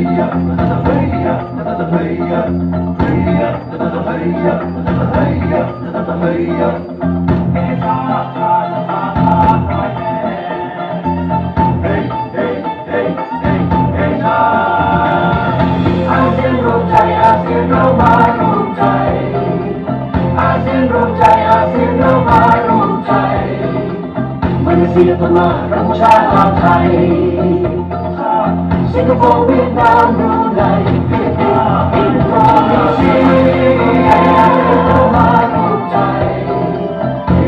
อาเซียนรวมใสิงคโปร์เวียดนามบรูไนฟิลิปปินส์อินโดนีเซียเรามารวมใจ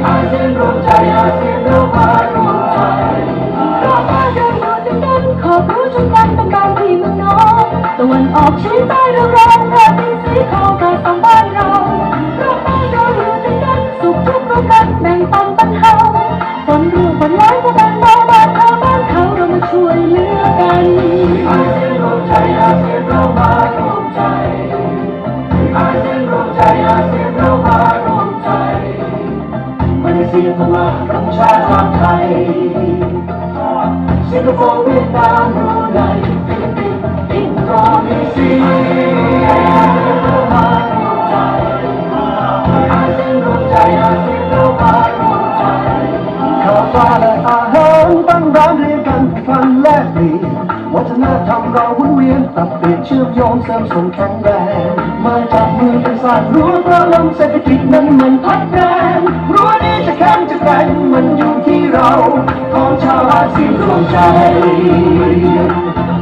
อาเซียนรวมใจอาเซียนเรามารวมใจเรามาเดินมาด้วยกันขอบรู้ชนกันเป็นบางพี่เมืองน้องตะวันออกเฉียงใต้เราร้องแผ่นดิ ยพม่ากัมพูชาลาวไทยสิงคโปร์เวียดนามบรูไนฟิลิปปินส์อินโดนีเซียเรามารวมใจอาเซียนรวมใจอาเซียนเรามารวมใจข้าวปลาและอาหารตั้งร้านเรียนกันฟันแลกเปลี่ยนวัฒนธรรมเราหุนเวียนตัดเปลี่ยนเชื่อมโยงเสริมสมแข็งแรงมาจับมือกันสร้างรั้วเพื่อลำเศรษฐกิจนั้นมันพัฒนารั้วนี้จะแข็ง กันมันอยู่ที่เรา ของชาวอาซีดวยกันขอบรู้ชนกันเป็นบางพี่เมืองน้องตะวันใจ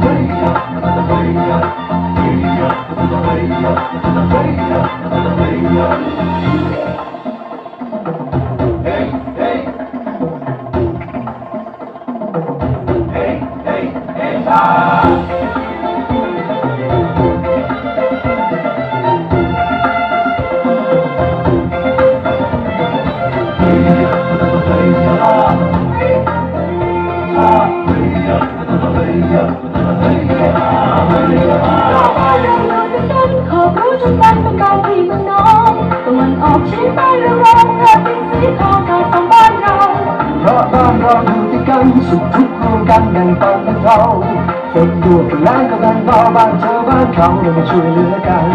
เพราะบ้านเราอยู่ด้วยกันสุขทุกข์รวมกันแบ่งปันกันเท่าฝนดวงแรงก็แบ่งเบาบ้านเธอบ้านเขาเรามาช่วยเหลือกัน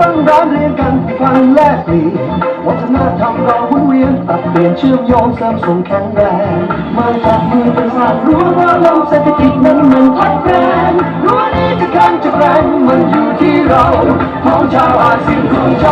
ตั้งร้านเรียนกันฟังแลกเปลี่ยนวัฒนธรรมเราหมุนเวียนตัดเปลี่ยนเชื่อมโยงเสริมสมแข็งแรงมาจับมือเป็นสร้างรั้ว่าลมเศรษฐกิจนั้นมันพัดแรงรั้วนี้จะแข็งจะแรงมันอยู่ที่เราของชาวอาเซียนรวมใจ